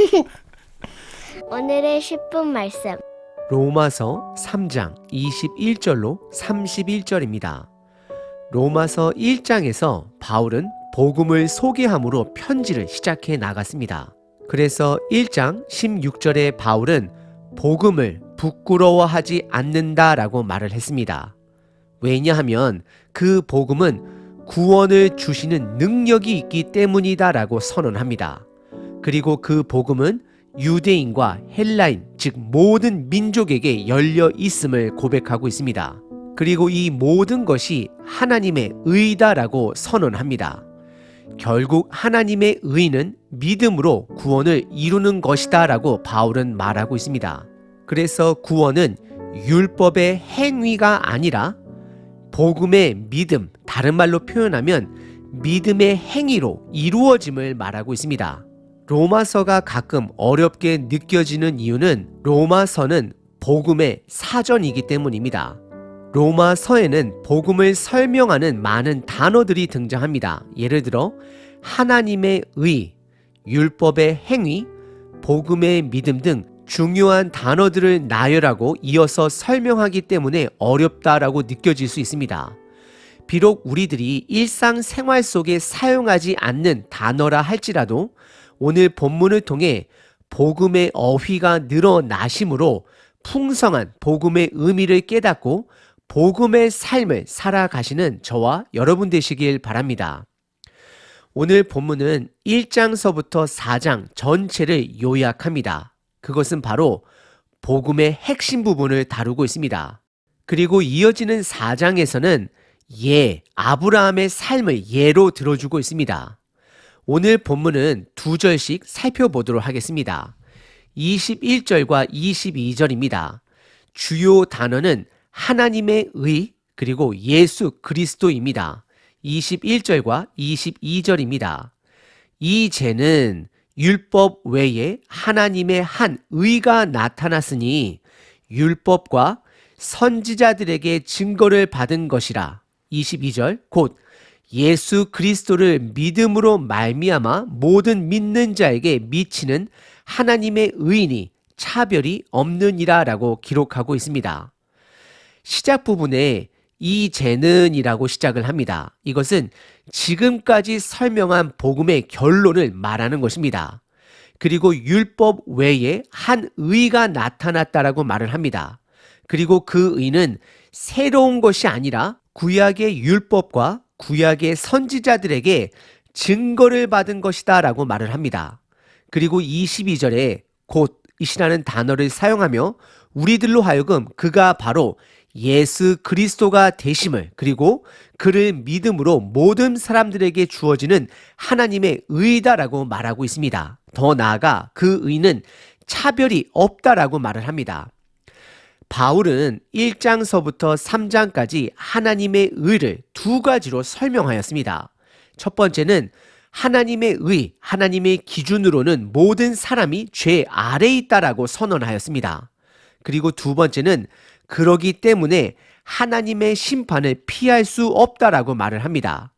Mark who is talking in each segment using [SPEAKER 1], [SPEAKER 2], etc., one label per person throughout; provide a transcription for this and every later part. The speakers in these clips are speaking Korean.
[SPEAKER 1] 오늘의 10분 말씀.
[SPEAKER 2] 로마서 3장 21절로 31절입니다. 로마서 1장에서 바울은 복음을 소개함으로 편지를 시작해 나갔습니다. 그래서 1장 16절에 바울은 복음을 부끄러워하지 않는다라고 말을 했습니다. 왜냐하면 그 복음은 구원을 주시는 능력이 있기 때문이다라고 선언합니다. 그리고 그 복음은 유대인과 헬라인, 즉 모든 민족에게 열려 있음을 고백하고 있습니다. 그리고 이 모든 것이 하나님의 의다라고 선언합니다. 결국 하나님의 의는 믿음으로 구원을 이루는 것이다라고 바울은 말하고 있습니다. 그래서 구원은 율법의 행위가 아니라 복음의 믿음, 다른 말로 표현하면 믿음의 행위로 이루어짐을 말하고 있습니다. 로마서가 가끔 어렵게 느껴지는 이유는 로마서는 복음의 사전이기 때문입니다. 로마서에는 복음을 설명하는 많은 단어들이 등장합니다. 예를 들어 하나님의 의, 율법의 행위, 복음의 믿음 등 중요한 단어들을 나열하고 이어서 설명하기 때문에 어렵다라고 느껴질 수 있습니다. 비록 우리들이 일상생활 속에 사용하지 않는 단어라 할지라도 오늘 본문을 통해 복음의 어휘가 늘어나심으로 풍성한 복음의 의미를 깨닫고 복음의 삶을 살아가시는 저와 여러분 되시길 바랍니다. 오늘 본문은 1장서부터 4장 전체를 요약합니다. 그것은 바로 복음의 핵심 부분을 다루고 있습니다. 그리고 이어지는 4장에서는 예, 아브라함의 삶을 예로 들어주고 있습니다. 오늘 본문은 두 절씩 살펴보도록 하겠습니다. 21절과 22절입니다. 주요 단어는 하나님의 의 그리고 예수 그리스도입니다. 21절과 22절입니다. 이 죄는 율법 외에 하나님의 한 의가 나타났으니 율법과 선지자들에게 증거를 받은 것이라. 22절 곧 예수 그리스도를 믿음으로 말미암아 모든 믿는 자에게 미치는 하나님의 의인이 차별이 없느니라라고 기록하고 있습니다. 시작 부분에 이 죄는이라고 시작을 합니다. 이것은 지금까지 설명한 복음의 결론을 말하는 것입니다. 그리고 율법 외에 한 의가 나타났다라고 말을 합니다. 그리고 그 의는 새로운 것이 아니라 구약의 율법과 구약의 선지자들에게 증거를 받은 것이다 라고 말을 합니다. 그리고 22절에 곧 이시라는 단어를 사용하며 우리들로 하여금 그가 바로 예수 그리스도가 되심을 그리고 그를 믿음으로 모든 사람들에게 주어지는 하나님의 의다라고 말하고 있습니다. 더 나아가 그 의는 차별이 없다라고 말을 합니다. 바울은 1장서부터 3장까지 하나님의 의를 두 가지로 설명하였습니다. 첫 번째는 하나님의 의, 하나님의 기준으로는 모든 사람이 죄 아래에 있다라고 선언하였습니다. 그리고 두 번째는 그러기 때문에 하나님의 심판을 피할 수 없다라고 말을 합니다.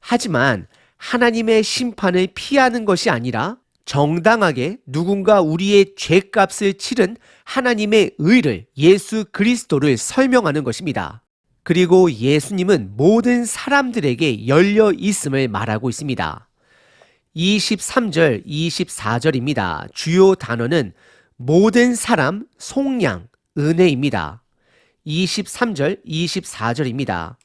[SPEAKER 2] 하지만 하나님의 심판을 피하는 것이 아니라 정당하게 누군가 우리의 죄값을 치른 하나님의 의를 예수 그리스도를 설명하는 것입니다. 그리고 예수님은 모든 사람들에게 열려 있음을 말하고 있습니다. 23절, 24절입니다. 주요 단어는 모든 사람, 속량, 은혜입니다. 23절, 24절입니다.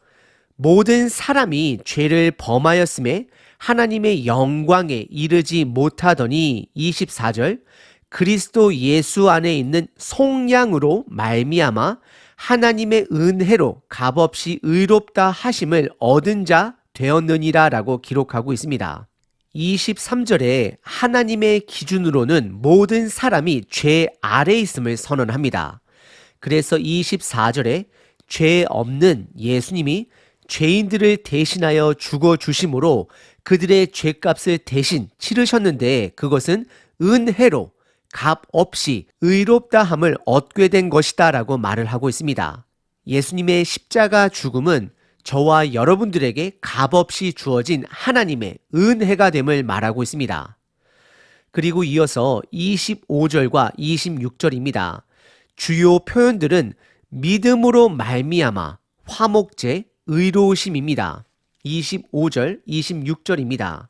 [SPEAKER 2] 모든 사람이 죄를 범하였음에 하나님의 영광에 이르지 못하더니 24절 그리스도 예수 안에 있는 속량으로 말미암아 하나님의 은혜로 값없이 의롭다 하심을 얻은 자 되었느니라라고 기록하고 있습니다. 23절에 하나님의 기준으로는 모든 사람이 죄 아래 있음을 선언합니다. 그래서 24절에 죄 없는 예수님이 죄인들을 대신하여 죽어 주심으로 그들의 죄값을 대신 치르셨는데 그것은 은혜로 값 없이 의롭다함을 얻게 된 것이다 라고 말을 하고 있습니다. 예수님의 십자가 죽음은 저와 여러분들에게 값 없이 주어진 하나님의 은혜가 됨을 말하고 있습니다. 그리고 이어서 25절과 26절입니다. 주요 표현들은 믿음으로 말미암아 화목제 의로우심입니다. 25절, 26절입니다.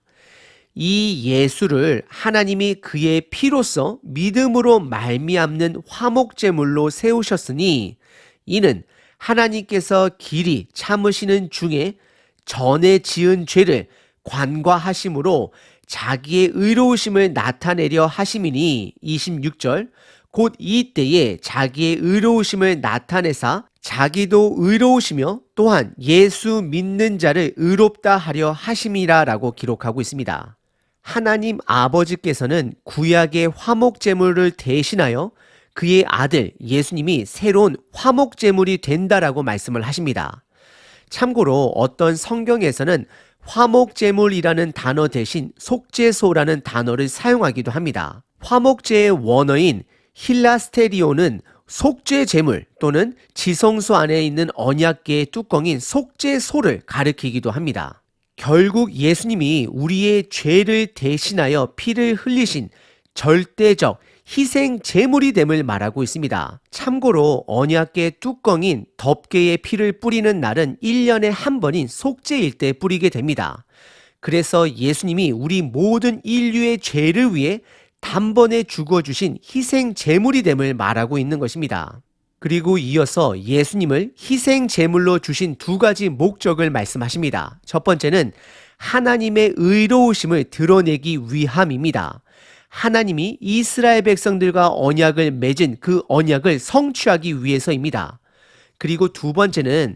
[SPEAKER 2] 이 예수를 하나님이 그의 피로써 믿음으로 말미암는 화목제물로 세우셨으니 이는 하나님께서 길이 참으시는 중에 전에 지은 죄를 관과하심으로 자기의 의로우심을 나타내려 하심이니 26절 곧 이때에 자기의 의로우심을 나타내사 자기도 의로우시며 또한 예수 믿는 자를 의롭다 하려 하심이라라고 기록하고 있습니다. 하나님 아버지께서는 구약의 화목 제물을 대신하여 그의 아들 예수님이 새로운 화목 제물이 된다라고 말씀을 하십니다. 참고로 어떤 성경에서는 화목 제물이라는 단어 대신 속죄소라는 단어를 사용하기도 합니다. 화목제의 원어인 힐라스테리오는 속죄 제물 또는 지성소 안에 있는 언약계의 뚜껑인 속죄소를 가리키기도 합니다. 결국 예수님이 우리의 죄를 대신하여 피를 흘리신 절대적 희생 제물이 됨을 말하고 있습니다. 참고로 언약계 뚜껑인 덮개의 피를 뿌리는 날은 1년에 한 번인 속죄일 때 뿌리게 됩니다. 그래서 예수님이 우리 모든 인류의 죄를 위해 단번에 죽어주신 희생 제물이 됨을 말하고 있는 것입니다. 그리고 이어서 예수님을 희생 제물로 주신 두 가지 목적을 말씀하십니다. 첫 번째는 하나님의 의로우심을 드러내기 위함입니다. 하나님이 이스라엘 백성들과 언약을 맺은 그 언약을 성취하기 위해서입니다. 그리고 두 번째는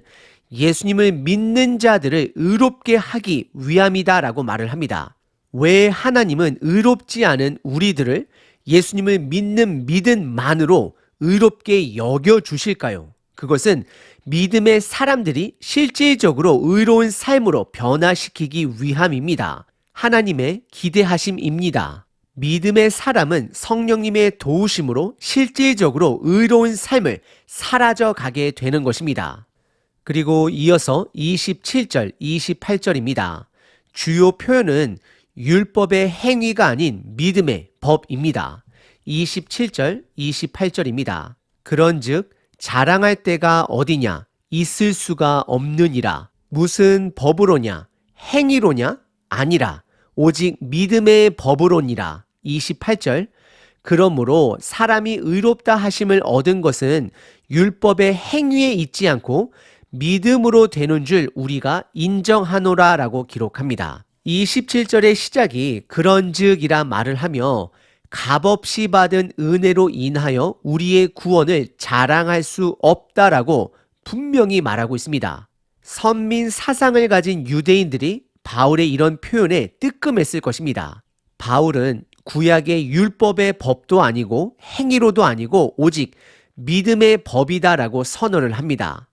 [SPEAKER 2] 예수님을 믿는 자들을 의롭게 하기 위함이다라고 말을 합니다. 왜 하나님은 의롭지 않은 우리들을 예수님을 믿는 믿음만으로 의롭게 여겨 주실까요? 그것은 믿음의 사람들이 실질적으로 의로운 삶으로 변화시키기 위함입니다. 하나님의 기대하심입니다. 믿음의 사람은 성령님의 도우심으로 실질적으로 의로운 삶을 사라져 가게 되는 것입니다. 그리고 이어서 27절, 28절입니다. 주요 표현은 율법의 행위가 아닌 믿음의 법입니다. 27절, 28절입니다. 그런즉 자랑할 때가 어디냐? 있을 수가 없느니라. 무슨 법으로냐? 행위로냐? 아니라 오직 믿음의 법으로니라. 28절. 그러므로 사람이 의롭다 하심을 얻은 것은 율법의 행위에 있지 않고 믿음으로 되는 줄 우리가 인정하노라 라고 기록합니다. 27절의 시작이 그런즉이라 말을 하며 값없이 받은 은혜로 인하여 우리의 구원을 자랑할 수 없다라고 분명히 말하고 있습니다. 선민 사상을 가진 유대인들이 바울의 이런 표현에 뜨끔했을 것입니다. 바울은 구약의 율법의 법도 아니고 행위로도 아니고 오직 믿음의 법이다라고 선언을 합니다.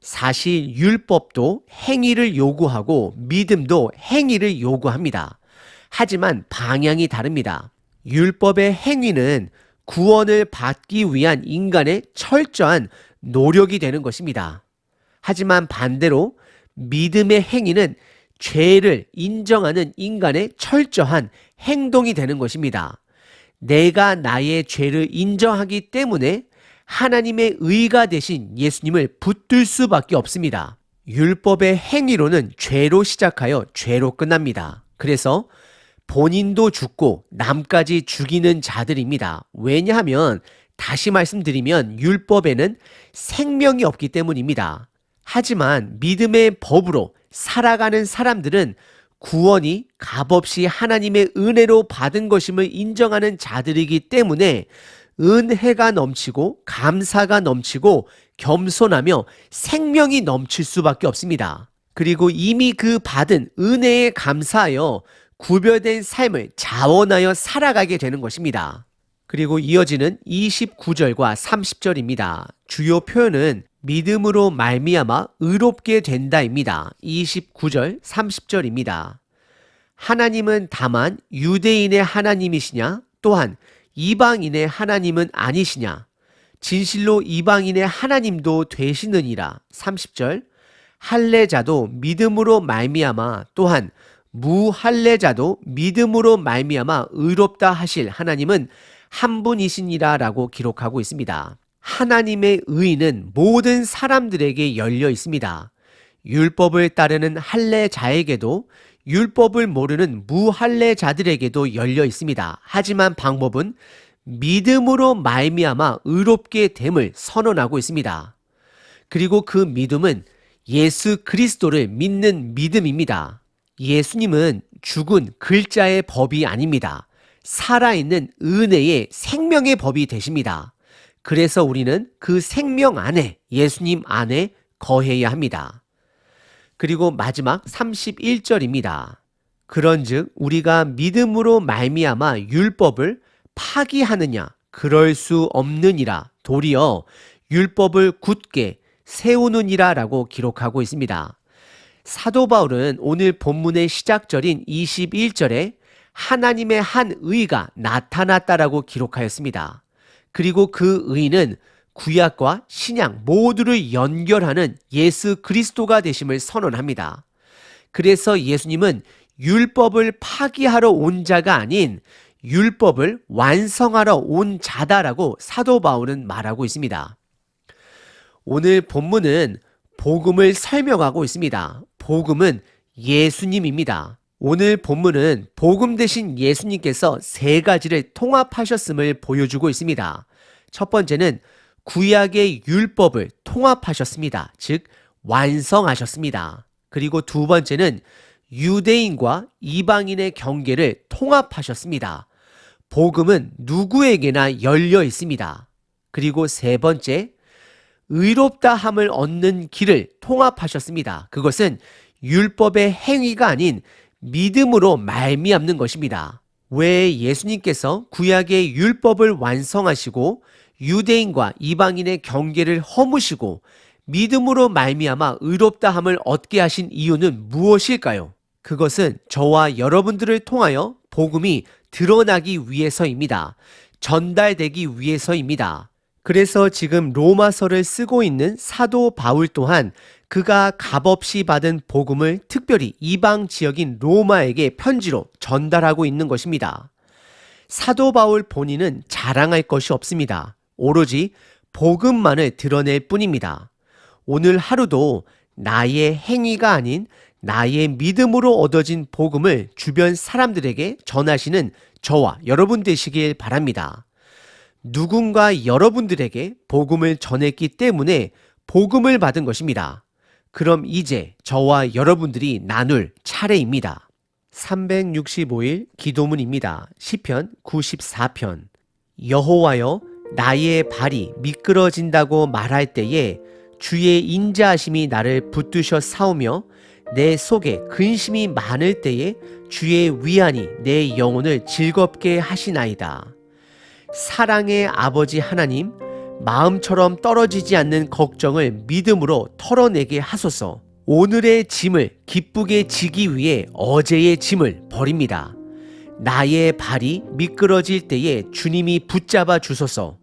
[SPEAKER 2] 사실 율법도 행위를 요구하고 믿음도 행위를 요구합니다. 하지만 방향이 다릅니다. 율법의 행위는 구원을 받기 위한 인간의 철저한 노력이 되는 것입니다. 하지만 반대로 믿음의 행위는 죄를 인정하는 인간의 철저한 행동이 되는 것입니다. 내가 나의 죄를 인정하기 때문에 하나님의 의가 되신 예수님을 붙들 수밖에 없습니다. 율법의 행위로는 죄로 시작하여 죄로 끝납니다. 그래서 본인도 죽고 남까지 죽이는 자들입니다. 왜냐하면 다시 말씀드리면 율법에는 생명이 없기 때문입니다. 하지만 믿음의 법으로 살아가는 사람들은 구원이 값없이 하나님의 은혜로 받은 것임을 인정하는 자들이기 때문에 은혜가 넘치고 감사가 넘치고 겸손하며 생명이 넘칠 수밖에 없습니다. 그리고 이미 그 받은 은혜에 감사하여 구별된 삶을 자원하여 살아가게 되는 것입니다. 그리고 이어지는 29절과 30절입니다. 주요 표현은 믿음으로 말미암아 의롭게 된다입니다. 29절, 30절입니다. 하나님은 다만 유대인의 하나님이시냐? 또한 이방인의 하나님은 아니시냐? 진실로 이방인의 하나님도 되시느니라. 30절. 할례자도 믿음으로 말미암아 또한 무할례자도 믿음으로 말미암아 의롭다 하실 하나님은 한 분이시니라라고 기록하고 있습니다. 하나님의 의는 모든 사람들에게 열려 있습니다. 율법을 따르는 할례자에게도 율법을 모르는 무할례자들에게도 열려 있습니다. 하지만 방법은 믿음으로 말미암아 의롭게 됨을 선언하고 있습니다. 그리고 그 믿음은 예수 그리스도를 믿는 믿음입니다. 예수님은 죽은 글자의 법이 아닙니다. 살아있는 은혜의 생명의 법이 되십니다. 그래서 우리는 그 생명 안에 예수님 안에 거해야 합니다. 그리고 마지막 31절입니다. 그런즉 우리가 믿음으로 말미암아 율법을 파기하느냐 그럴 수 없느니라 도리어 율법을 굳게 세우느니라라고 기록하고 있습니다. 사도 바울은 오늘 본문의 시작절인 21절에 하나님의 한 의가 나타났다라고 기록하였습니다. 그리고 그 의는 구약과 신약 모두를 연결하는 예수 그리스도가 되심을 선언합니다. 그래서 예수님은 율법을 파기하러 온 자가 아닌 율법을 완성하러 온 자다라고 사도 바울은 말하고 있습니다. 오늘 본문은 복음을 설명하고 있습니다. 복음은 예수님입니다. 오늘 본문은 복음 대신 예수님께서 세 가지를 통합하셨음을 보여주고 있습니다. 첫 번째는 구약의 율법을 통합하셨습니다. 즉, 완성하셨습니다. 그리고 두 번째는 유대인과 이방인의 경계를 통합하셨습니다. 복음은 누구에게나 열려 있습니다. 그리고 세 번째, 의롭다 함을 얻는 길을 통합하셨습니다. 그것은 율법의 행위가 아닌 믿음으로 말미암는 것입니다. 왜 예수님께서 구약의 율법을 완성하시고 유대인과 이방인의 경계를 허무시고 믿음으로 말미암아 의롭다 함을 얻게 하신 이유는 무엇일까요? 그것은 저와 여러분들을 통하여 복음이 드러나기 위해서입니다. 전달되기 위해서입니다. 그래서 지금 로마서를 쓰고 있는 사도 바울 또한 그가 값없이 받은 복음을 특별히 이방 지역인 로마에게 편지로 전달하고 있는 것입니다. 사도 바울 본인은 자랑할 것이 없습니다. 오로지 복음만을 드러낼 뿐입니다. 오늘 하루도 나의 행위가 아닌 나의 믿음으로 얻어진 복음을 주변 사람들에게 전하시는 저와 여러분 되시길 바랍니다. 누군가 여러분들에게 복음을 전했기 때문에 복음을 받은 것입니다. 그럼 이제 저와 여러분들이 나눌 차례입니다. 365일 기도문입니다. 시편 94편. 여호와여 나의 발이 미끄러진다고 말할 때에 주의 인자하심이 나를 붙드셔 사오며 내 속에 근심이 많을 때에 주의 위안이 내 영혼을 즐겁게 하시나이다. 사랑의 아버지 하나님, 마음처럼 떨어지지 않는 걱정을 믿음으로 털어내게 하소서. 오늘의 짐을 기쁘게 지기 위해 어제의 짐을 버립니다. 나의 발이 미끄러질 때에 주님이 붙잡아 주소서.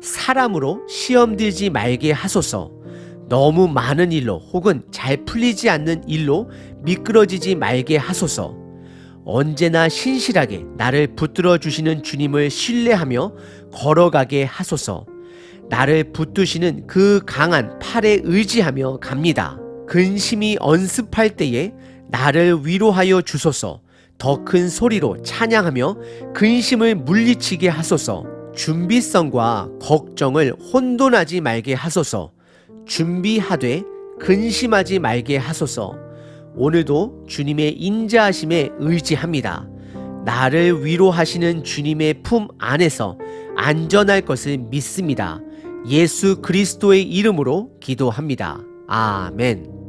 [SPEAKER 2] 사람으로 시험 들지 말게 하소서. 너무 많은 일로 혹은 잘 풀리지 않는 일로 미끄러지지 말게 하소서. 언제나 신실하게 나를 붙들어 주시는 주님을 신뢰하며 걸어가게 하소서. 나를 붙드시는 그 강한 팔에 의지하며 갑니다. 근심이 언습할 때에 나를 위로하여 주소서. 더 큰 소리로 찬양하며 근심을 물리치게 하소서. 준비성과 걱정을 혼돈하지 말게 하소서. 준비하되 근심하지 말게 하소서. 오늘도 주님의 인자하심에 의지합니다. 나를 위로하시는 주님의 품 안에서 안전할 것을 믿습니다. 예수 그리스도의 이름으로 기도합니다. 아멘.